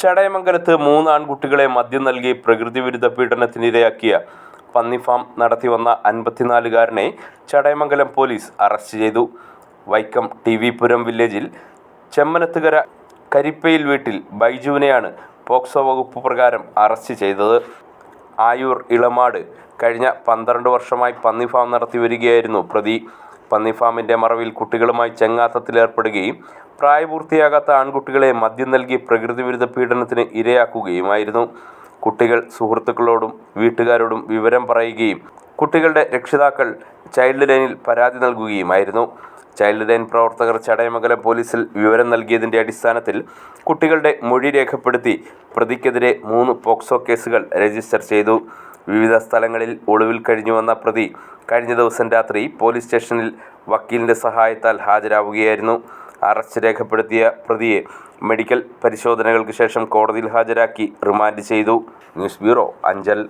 ചടയമംഗലത്ത് മൂന്ന് ആൺകുട്ടികളെ മദ്യം നൽകി പ്രകൃതിവിരുദ്ധ പീഡനത്തിനിരയാക്കിയ പന്നിഫാം നടത്തിവന്ന അൻപത്തിനാലുകാരനെ ചടയമംഗലം പോലീസ് അറസ്റ്റ് ചെയ്തു. വൈക്കം ടി വി പുരം വില്ലേജിൽ ചെമ്മനത്തുകര കരിപ്പയിൽ വീട്ടിൽ ബൈജുവിനെയാണ് പോക്സോ വകുപ്പ് പ്രകാരം അറസ്റ്റ് ചെയ്തത്. ആയൂർ ഇളമാട് കഴിഞ്ഞ പന്ത്രണ്ട് വർഷമായി പന്നിഫാം നടത്തി വരികയായിരുന്നു പ്രതി. പന്നിഫാമിന്റെ മറവിൽ കുട്ടികളുമായി ചെങ്ങാത്തത്തിലേർപ്പെടുകയും പ്രായപൂർത്തിയാകാത്ത ആൺകുട്ടികളെ മദ്യം നൽകി പ്രകൃതിവിരുദ്ധ പീഡനത്തിന് ഇരയാക്കുകയുമായിരുന്നു. കുട്ടികൾ സുഹൃത്തുക്കളോടും വീട്ടുകാരോടും വിവരം പറയുകയും കുട്ടികളുടെ രക്ഷിതാക്കൾ ചൈൽഡ് ലൈനിൽ പരാതി നൽകുകയുമായിരുന്നു. ചൈൽഡ് ലൈൻ പ്രവർത്തകർ ചടയമംഗലം പോലീസിൽ വിവരം നൽകിയതിന്റെ അടിസ്ഥാനത്തിൽ കുട്ടികളുടെ മൊഴി രേഖപ്പെടുത്തി പ്രതിക്കെതിരെ മൂന്ന് പോക്സോ കേസുകൾ രജിസ്റ്റർ ചെയ്തു. വിവിധ സ്ഥലങ്ങളിൽ ഒളിവിൽ കഴിഞ്ഞുവന്ന പ്രതി കഴിഞ്ഞ ദിവസം രാത്രി പോലീസ് സ്റ്റേഷനിൽ വക്കീലിന്റെ സഹായത്താൽ ഹാജരാവുകയായിരുന്നു. അറസ്റ്റ് രേഖപ്പെടുത്തിയ പ്രതിയെ മെഡിക്കൽ പരിശോധനകൾക്ക് ശേഷം കോടതിയിൽ ഹാജരാക്കി റിമാൻഡ് ചെയ്തു. News bureau Anchal.